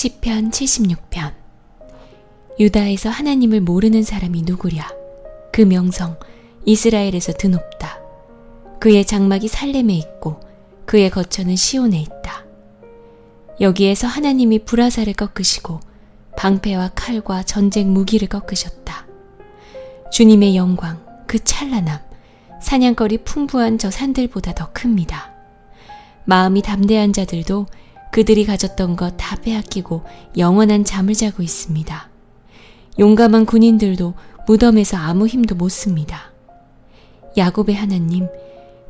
시편 76편. 유다에서 하나님을 모르는 사람이 누구랴? 그 명성 이스라엘에서 드높다. 그의 장막이 살렘에 있고 그의 거처는 시온에 있다. 여기에서 하나님이 브라사를 꺾으시고 방패와 칼과 전쟁 무기를 꺾으셨다. 주님의 영광 그 찬란함 사냥거리 풍부한 저 산들보다 더 큽니다. 마음이 담대한 자들도 그들이 가졌던 것 다 빼앗기고 영원한 잠을 자고 있습니다. 용감한 군인들도 무덤에서 아무 힘도 못 씁니다. 야곱의 하나님,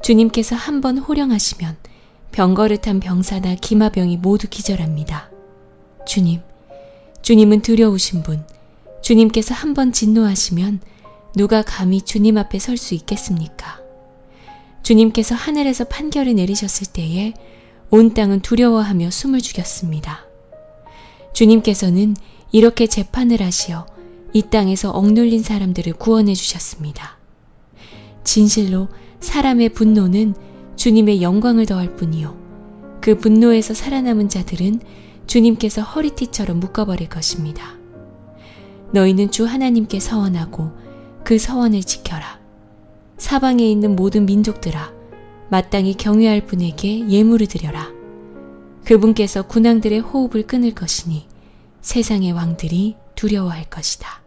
주님께서 한 번 호령하시면 병거릇한 병사나 기마병이 모두 기절합니다. 주님, 주님은 두려우신 분, 주님께서 한 번 진노하시면 누가 감히 주님 앞에 설 수 있겠습니까? 주님께서 하늘에서 판결을 내리셨을 때에 온 땅은 두려워하며 숨을 죽였습니다. 주님께서는 이렇게 재판을 하시어 이 땅에서 억눌린 사람들을 구원해 주셨습니다. 진실로 사람의 분노는 주님의 영광을 더할 뿐이요. 그 분노에서 살아남은 자들은 주님께서 허리띠처럼 묶어버릴 것입니다. 너희는 주 하나님께 서원하고 그 서원을 지켜라. 사방에 있는 모든 민족들아, 마땅히 경외할 분에게 예물을 드려라. 그분께서 군왕들의 호흡을 끊을 것이니 세상의 왕들이 두려워할 것이다.